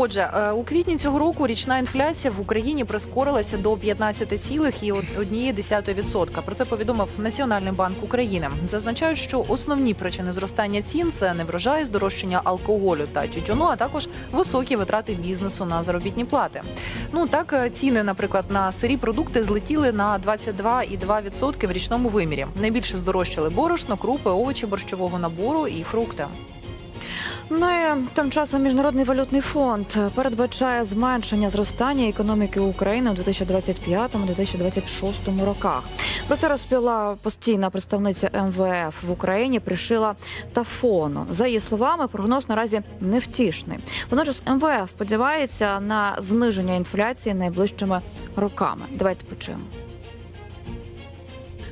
Отже, е, у квітні цього року річна інфляція в Україні прискорилася до 15,1%. Про це повідомив Національний банк України. Зазначають, що основні причини зростання цін це неврожай, здорожчання алкоголю та тютюну, а також високі витрати бізнесу на заробітні плати. Ну так е, ціни, наприклад, на сирі продукти злетіли на 22,2% в річному вимірі. Найбільше здорожчали борошно, крупи, овочі борщового набору і фрукти. Ну і тим часом міжнародний валютний фонд передбачає зменшення зростання економіки України у 2025-2026 роках. Про це розповіла постійна представниця МВФ в Україні Пришила Тафону. За її словами, прогноз наразі невтішний. Водночас МВФ сподівається на зниження інфляції найближчими роками. Давайте почуємо.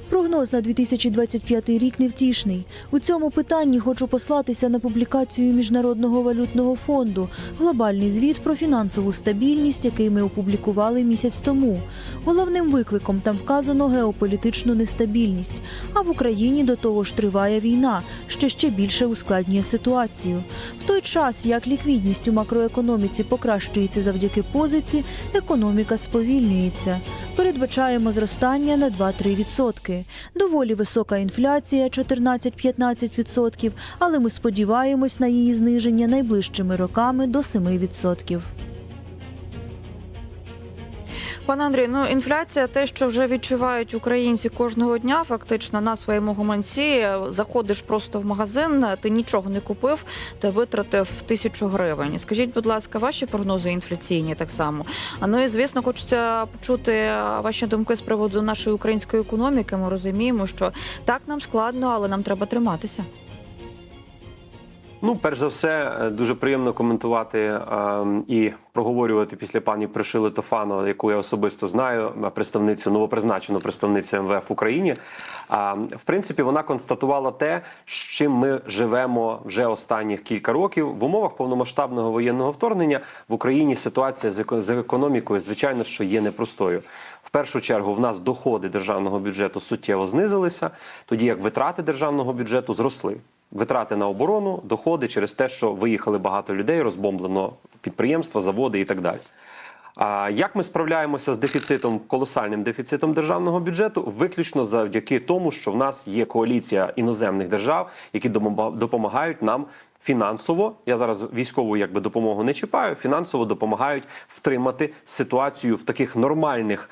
Прогноз на 2025 рік невтішний. У цьому питанні хочу послатися на публікацію Міжнародного валютного фонду глобальний звіт про фінансову стабільність, який ми опублікували місяць тому. Головним викликом там вказано геополітичну нестабільність. А в Україні до того ж триває війна, що ще більше ускладнює ситуацію. В той час, як ліквідність у макроекономіці покращується завдяки позиці, економіка сповільнюється. Передбачаємо зростання на 2-3%. Доволі висока інфляція 14-15%, але ми сподіваємось на її зниження найближчими роками до 7%. Пане Андрій, ну інфляція, те, що вже відчувають українці кожного дня, фактично на своєму гаманці. Заходиш просто в магазин, ти нічого не купив, ти витратив тисячу гривень. Скажіть, будь ласка, ваші прогнози інфляційні так само. А ну і звісно, хочеться почути ваші думки з приводу нашої української економіки. Ми розуміємо, що так нам складно, але нам треба триматися. Ну, перш за все, е, дуже приємно коментувати е, і проговорювати після пані Пришили Тофано, яку я особисто знаю, е, представницю новопризначену представницю МВФ в Україні. А в принципі, вона констатувала те, з чим ми живемо вже останніх кілька років в умовах повномасштабного воєнного вторгнення в Україні. Ситуація з економікою, звичайно, що є непростою. В першу чергу в нас доходи державного бюджету суттєво знизилися, тоді як витрати державного бюджету зросли. Витрати на оборону, доходи через те, що виїхали багато людей, розбомблено підприємства, заводи і так далі. А як ми справляємося з дефіцитом, колосальним дефіцитом державного бюджету? Виключно завдяки тому, що в нас є коаліція іноземних держав, які допомагають нам фінансово. Я зараз військову якби допомогу не чіпаю. Фінансово допомагають втримати ситуацію в таких нормальних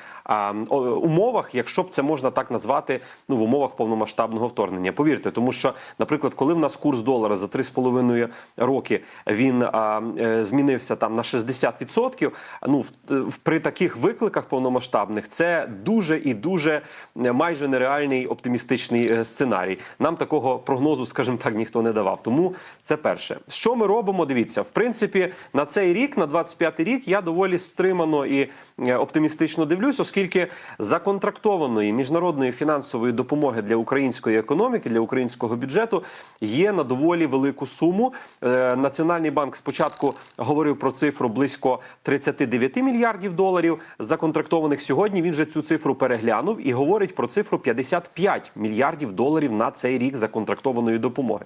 умовах, якщо б це можна так назвати, ну в умовах повномасштабного вторгнення. Повірте, тому що, наприклад, коли в нас курс долара за 3,5 роки він е, змінився там на 60%, ну в, в при таких викликах повномасштабних це дуже і дуже е, майже нереальний оптимістичний е, сценарій. Нам такого прогнозу, скажімо так, ніхто не давав. Тому це перше. Що ми робимо? Дивіться, в принципі, на цей рік, на 25-й рік, я доволі стримано і е, оптимістично дивлюсь, оскільки законтрактованої міжнародної фінансової допомоги для української економіки, для українського бюджету є на доволі велику суму. Е, Національний банк спочатку говорив про цифру близько 39 мільярдів доларів законтрактованих. Сьогодні він же цю цифру переглянув і говорить про цифру 55 мільярдів доларів на цей рік законтрактованої допомоги.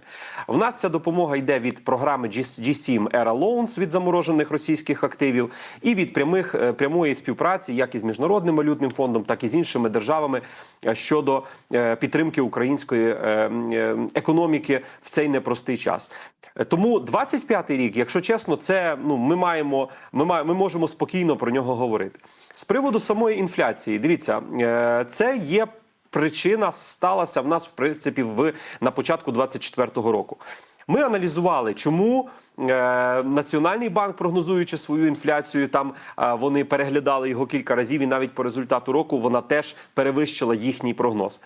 В нас ця допомога йде від програми G7 Era Loans від заморожених російських активів і від прямих е, прямої співпраці, як із міжнародним валютним фондом, так і з іншими державами е, щодо е, підтримки української е, економіки в цей непростий час. Тому 25-й рік, якщо чесно, це ну ми маємо, ми маємо, ми можемо спокійно про нього говорити. З приводу самої інфляції, дивіться, це є. Причина сталася в нас в принципі в на початку 24-го року. Ми аналізували, чому е, Національний банк, прогнозуючи свою інфляцію, там е, вони переглядали його кілька разів, і навіть по результату року вона теж перевищила їхній прогноз.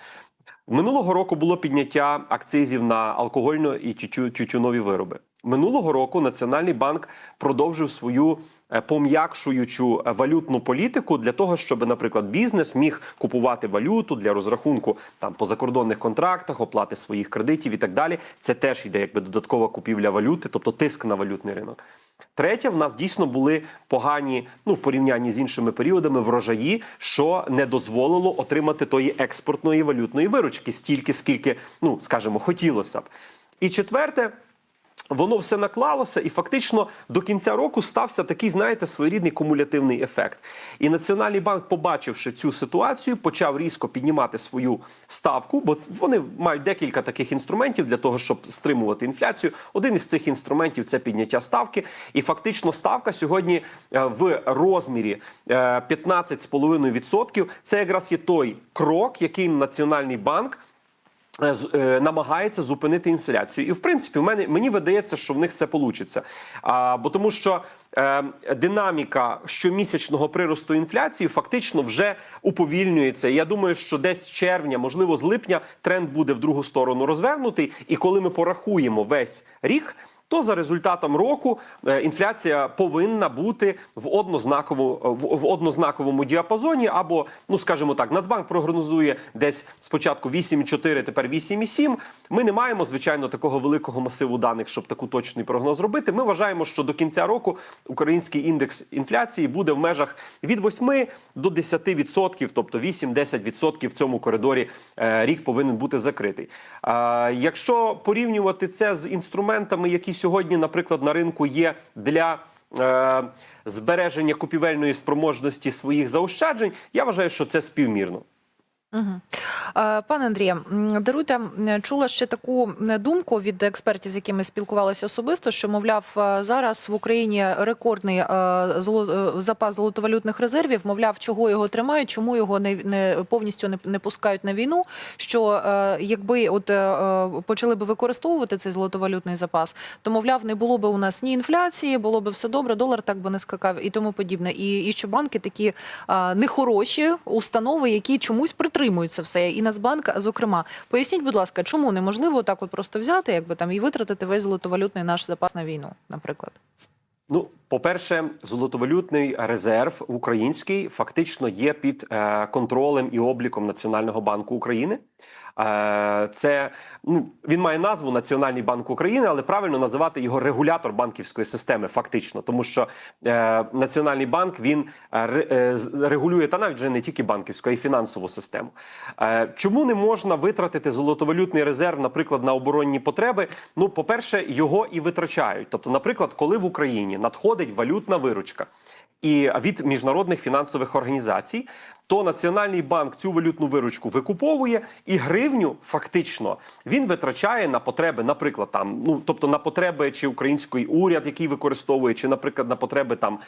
Минулого року було підняття акцизів на алкогольно і тютю- тютюнові вироби. Минулого року Національний банк продовжив свою пом'якшуючу е, валютну політику для того, щоб, наприклад, бізнес міг купувати валюту для розрахунку там по закордонних контрактах, оплати своїх кредитів і так далі. Це теж йде якби додаткова купівля валюти, тобто тиск на валютний ринок. Третє, в нас дійсно були погані, ну в порівнянні з іншими періодами, врожаї, що не дозволило отримати тої експортної валютної виручки стільки, скільки, ну скажімо, хотілося б. І четверте. Воно все наклалося, і фактично до кінця року стався такий, знаєте, своєрідний кумулятивний ефект. І Національний банк, побачивши цю ситуацію, почав різко піднімати свою ставку, бо вони мають декілька таких інструментів для того, щоб стримувати інфляцію. Один із цих інструментів це підняття ставки. І фактично ставка сьогодні е, в розмірі е, 15,5%. Це якраз є той крок, яким Національний банк е, е, намагається зупинити інфляцію. І в принципі, в мене мені видається, що в них це вийде. А, бо тому що е, динаміка щомісячного приросту інфляції фактично вже уповільнюється. Я думаю, що десь з червня, можливо, з липня, тренд буде в другу сторону розвернутий. І коли ми порахуємо весь рік. То за результатом року е, інфляція повинна бути в однознаковому в, в однознаковому діапазоні, або ну скажімо так, Нацбанк прогнозує десь спочатку 8,4, тепер 8,7. Ми не маємо звичайно такого великого масиву даних, щоб таку точний прогноз робити. Ми вважаємо, що до кінця року український індекс інфляції буде в межах від 8 до 10%, тобто 8-10% в цьому коридорі е, рік повинен бути закритий. Якщо порівнювати це з інструментами, які сьогодні, наприклад, на ринку є для е, збереження купівельної спроможності своїх заощаджень, я вважаю, що це співмірно. Угу. Пане Андріє, даруйте, чула ще таку думку від експертів, з якими спілкувалися особисто, що мовляв е, зараз в Україні рекордний е, запас золотовалютних резервів. Мовляв, чого його тримають, чому його не, не повністю не, не пускають на війну. Що якби от почали би використовувати цей золотовалютний запас, то мовляв, не було би у нас ні інфляції, було би все добре, долар так би не скакав і тому подібне. І, і що банки такі нехороші установи, які чомусь притримуються все. І Нацбанк, зокрема, поясніть, будь ласка, чому неможливо так от просто взяти, якби там і витратити весь золотовалютний наш запас на війну, наприклад. Ну, по-перше, золотовалютний резерв український фактично є під е, контролем і обліком Національного банку України. Це ну він має назву Національний банк України, але правильно називати його регулятор банківської системи, фактично, тому що е, Національний банк він е, е, регулює та навіть вже не тільки банківську, а й фінансову систему. Е, чому не можна витратити золотовалютний резерв, наприклад, на оборонні потреби? Ну, по-перше, його і витрачають. Тобто, наприклад, коли в Україні надходить валютна виручка і від міжнародних фінансових організацій, то Національний банк цю валютну виручку викуповує і гривню фактично він витрачає на потреби, наприклад, там ну тобто на потреби чи український уряд, який використовує, чи, наприклад, на потреби там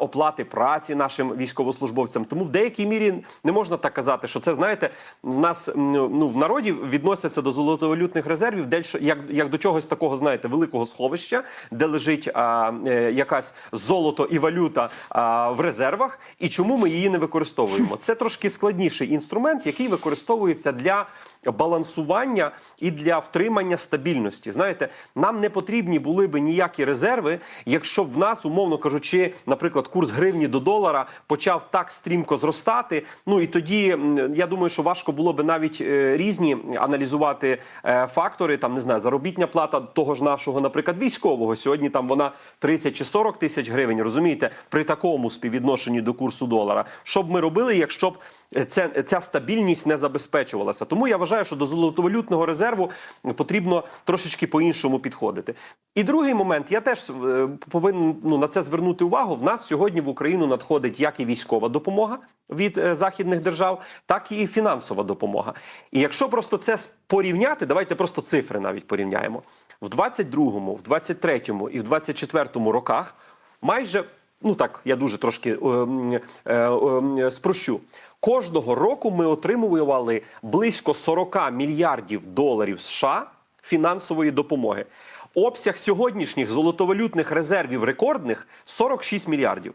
оплати праці нашим військовослужбовцям. Тому в деякій мірі не можна так казати, що це знаєте, в нас ну в народі відносяться до золотовалютних резервів, дельше як, як до чогось такого, знаєте, великого сховища, де лежить а, е, якась золото і валюта а, в резервах, і чому ми її не використовуємо? Це трошки складніший інструмент, який використовується для балансування і для втримання стабільності. Знаєте, нам не потрібні були би ніякі резерви, якщо в нас, умовно кажучи, наприклад, курс гривні до долара почав так стрімко зростати. Ну і тоді я думаю, що важко було би навіть е, різні аналізувати е, фактори. Там не знаю, заробітня плата того ж нашого, наприклад, військового. Сьогодні там вона 30 чи 40 тисяч гривень. Розумієте, при такому співвідношенні до курсу долара. Що б ми робили, якщо б е, це, ця стабільність не забезпечувалася? Тому я вважаю, що до золотовалютного резерву потрібно трошечки по-іншому підходити. І другий момент, я теж е, повинен ну, на це звернути увагу. В нас сьогодні в Україну надходить як і військова допомога від е, західних держав, так і фінансова допомога. І якщо просто це порівняти, давайте просто цифри навіть порівняємо. В 22-му, в 23-му і в 24-му роках майже, ну так, я дуже трошки е, е, е, спрощу. Кожного року ми отримували близько 40 мільярдів доларів США фінансової допомоги. Обсяг сьогоднішніх золотовалютних резервів рекордних 46 мільярдів.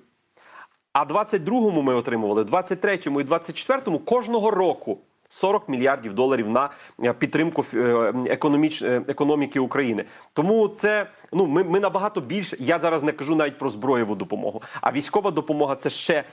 А 22-му ми отримували, 23-му і 24-му кожного року 40 мільярдів доларів на е, підтримку е, економіч, е, економіки України. Тому це ну ми, ми набагато більше. Я зараз не кажу навіть про зброєву допомогу. А військова допомога це ще,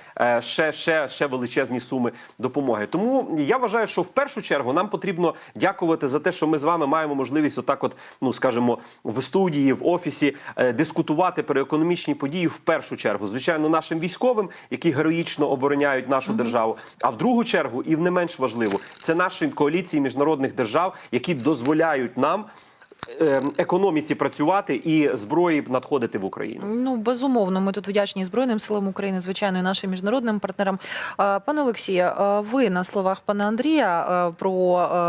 ще, ще, ще величезні суми допомоги. Тому я вважаю, що в першу чергу нам потрібно дякувати за те, що ми з вами маємо можливість, отак, от ну скажімо, в студії, в офісі дискутувати про економічні події в першу чергу. Звичайно, нашим військовим, які героїчно обороняють нашу державу. А в другу чергу, і в не менш важливо, це наші коаліції міжнародних держав, які дозволяють нам. Е, економіці працювати і зброї надходити в Україну. Ну безумовно, ми тут вдячні збройним силам України, звичайно, і нашим міжнародним партнерам. Пане Олексія, ви на словах пана Андрія про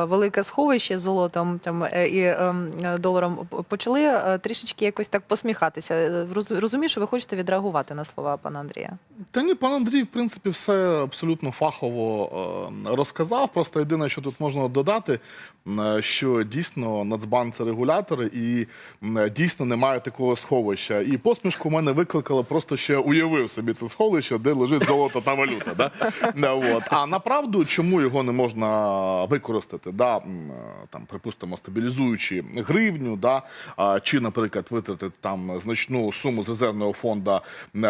велике сховище з золотом там е, і ем, е, доларом почали трішечки якось так посміхатися. Розумію, що ви хочете відреагувати на слова пана Андрія. Та ні, пан Андрій, в принципі, все абсолютно фахово розказав. Просто єдине, що тут можна додати, що дійсно Нацбанк це регулятори і дійсно немає такого сховища. І посмішку в мене викликало просто ще уявив собі це сховище, де лежить золото та валюта. Да? От. А направду, чому його не можна використати? Да? Там, припустимо, стабілізуючи гривню, да? чи, наприклад, витратити там значну суму з резервного фонду,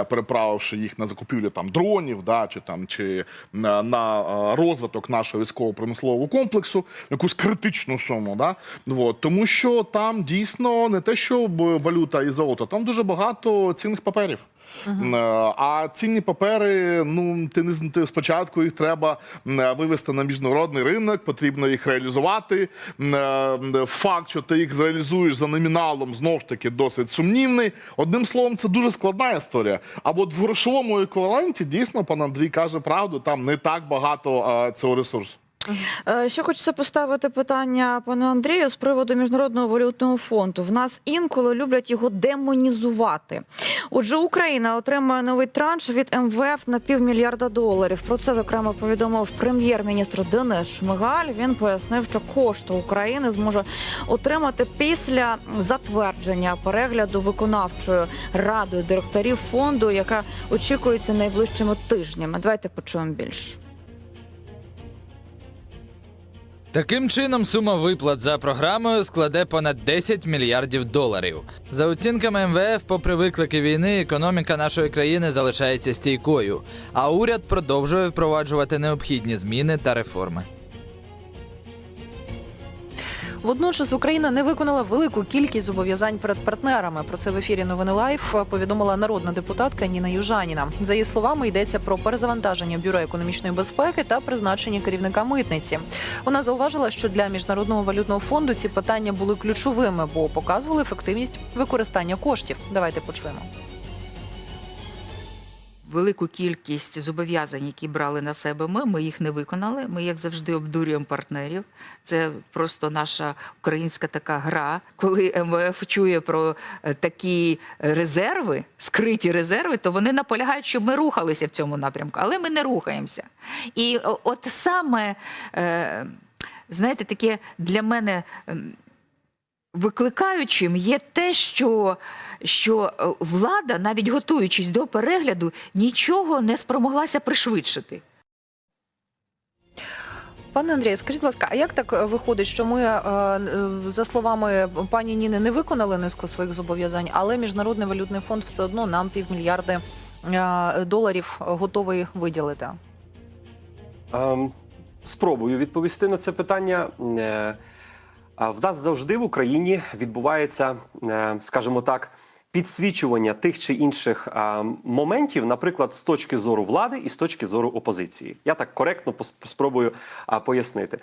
переправивши їх на закупівлю там дронів, да? чи там чи на розвиток нашого військово-промислового комплексу, якусь критичну суму. Да? От. Тому що там дійсно не те, що валюта і золото, там дуже багато цінних паперів. Е, А цінні папери, ну ти не ти спочатку їх треба вивести на міжнародний ринок, потрібно їх реалізувати. Е, Факт, що ти їх зреалізуєш за номіналом, знову ж таки досить сумнівний. Одним словом, це дуже складна історія. А от в грошовому еквіваленті дійсно пан Андрій каже правду, там не так багато е, цього ресурсу. Е, Ще хочеться поставити питання пану Андрію з приводу міжнародного валютного фонду. В нас інколи люблять його демонізувати. Отже, Україна отримує новий транш від МВФ на півмільярда доларів. Про це зокрема повідомив прем'єр-міністр Денис Шмигаль. Він пояснив, що кошти України зможе отримати після затвердження перегляду виконавчою радою директорів фонду, яка очікується найближчими тижнями. Давайте почуємо більше. Таким чином, сума виплат за програмою складе понад 10 мільярдів доларів. За оцінками МВФ, попри виклики війни, економіка нашої країни залишається стійкою, а уряд продовжує впроваджувати необхідні зміни та реформи. Водночас Україна не виконала велику кількість зобов'язань перед партнерами. Про це в ефірі новини Лайф повідомила народна депутатка Ніна Южаніна. За її словами, йдеться про перезавантаження бюро економічної безпеки та призначення керівника митниці. Вона зауважила, що для міжнародного валютного фонду ці питання були ключовими, бо показували ефективність використання коштів. Давайте почуємо. Велику кількість зобов'язань, які брали на себе ми, ми їх не виконали. Ми, як завжди, обдурюємо партнерів. Це просто наша українська така гра. Коли МВФ чує про е, такі резерви, скриті резерви, то вони наполягають, щоб ми рухалися в цьому напрямку, але ми не рухаємося. І от саме, е, знаєте, таке для мене. Викликаючим є те, що, що е, влада, навіть готуючись до перегляду, нічого не спромоглася пришвидшити. Пане Андрію, скажіть, будь ласка, а як так е, виходить, що ми, е, за словами пані Ніни, не виконали низку своїх зобов'язань, але міжнародний валютний фонд все одно нам півмільярди доларів готовий виділити? Ем, Спробую відповісти на це питання. В нас завжди в Україні відбувається, е, скажімо так, підсвічування тих чи інших а, моментів, наприклад, з точки зору влади і з точки зору опозиції. Я так коректно спробую а, пояснити.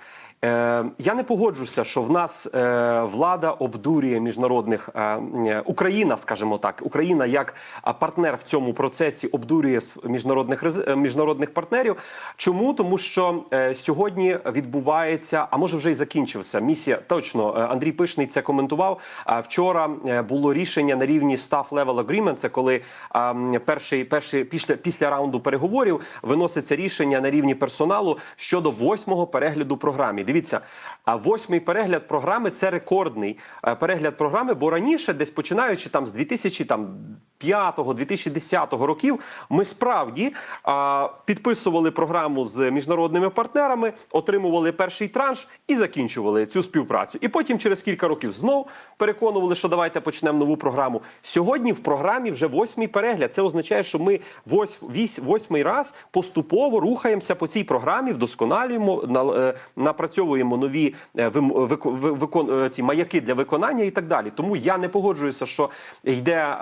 Е, я не погоджуся, що в нас е, влада обдурює міжнародних е, Україна, скажімо так, Україна як партнер в цьому процесі обдурює міжнародних е, міжнародних партнерів. Чому тому, що е, сьогодні відбувається, а може вже й закінчився місія. Точно е, Андрій Пишний це коментував. А вчора е, було рішення на рівні Staff Level Agreement, Це коли а, перший, перший після після раунду переговорів виноситься рішення на рівні персоналу щодо восьмого перегляду програми. Дивіться, а восьмий перегляд програми це рекордний е, перегляд програми, бо раніше, десь починаючи там з 2000 там. 2005-2010 років ми справді а, підписували програму з міжнародними партнерами, отримували перший транш і закінчували цю співпрацю. І потім через кілька років знов переконували, що давайте почнемо нову програму. Сьогодні в програмі вже восьмий перегляд. Це означає, що ми вось, вісь, восьмий раз поступово рухаємося по цій програмі, вдосконалюємо, на, е, напрацьовуємо нові е, вим- вико- ви- викон, е, ці маяки для виконання і так далі. Тому я не погоджуюся, що йде е,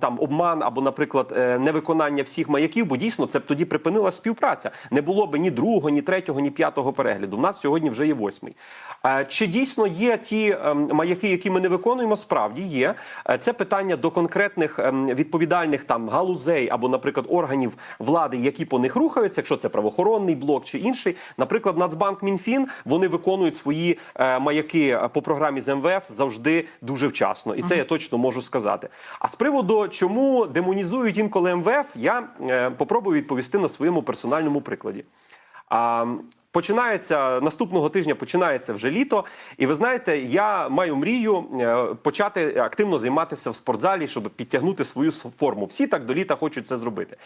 там обман або, наприклад, е, невиконання всіх маяків, бо дійсно це б тоді припинила співпраця. Не було б ні другого, ні третього, ні п'ятого перегляду. У нас сьогодні вже є восьмий. Е, Чи дійсно є ті ем, маяки, які ми не виконуємо? Справді є. Е, Це питання до конкретних ем, відповідальних там галузей або, наприклад, органів влади, які по них рухаються, якщо це правоохоронний блок чи інший. Наприклад, Нацбанк Мінфін вони виконують свої маяки по програмі з МВФ завжди дуже вчасно, і це я точно можу сказати. А з приводу, чому демонізують інколи МВФ, я е, попробую відповісти на своєму персональному прикладі. А, Починається наступного тижня, починається вже літо, і ви знаєте, я маю мрію е, почати активно займатися в спортзалі, щоб підтягнути свою форму. Всі так до літа хочуть це зробити.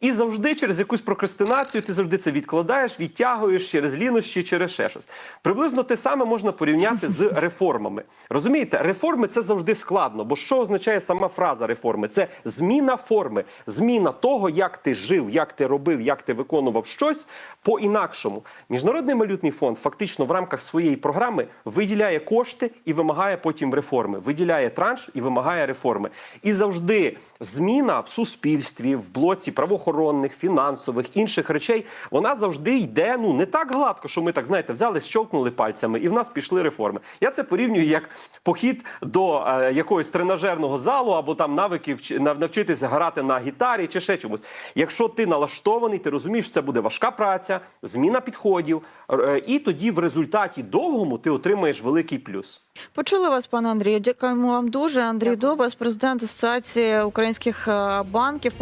І завжди через якусь прокрастинацію ти завжди це відкладаєш, відтягуєш через лінощі, через ще щось. Приблизно те саме можна порівняти з реформами. Розумієте, реформи це завжди складно, бо що означає сама фраза реформи? Це зміна форми, зміна того, як ти жив, як ти робив, як ти виконував щось по-інакшому. Міжнародний валютний фонд фактично в рамках своєї програми виділяє кошти і вимагає потім реформи. Виділяє транш і вимагає реформи. І завжди зміна в суспільстві, в блоці правоохоронних, фінансових інших речей, вона завжди йде ну не так гладко, що ми так знаєте, взяли, щелкнули пальцями, і в нас пішли реформи. Я це порівнюю як похід до е, якогось тренажерного залу або там навиків навчитися грати на гітарі чи ще чомусь. Якщо ти налаштований, ти розумієш, що це буде важка праця, зміна підходів, е, і тоді в результаті довгому ти отримаєш великий плюс. Почули вас, пане Андрію. Дякуємо вам дуже. Андрій Добас, президент Асоціації українських е, банків.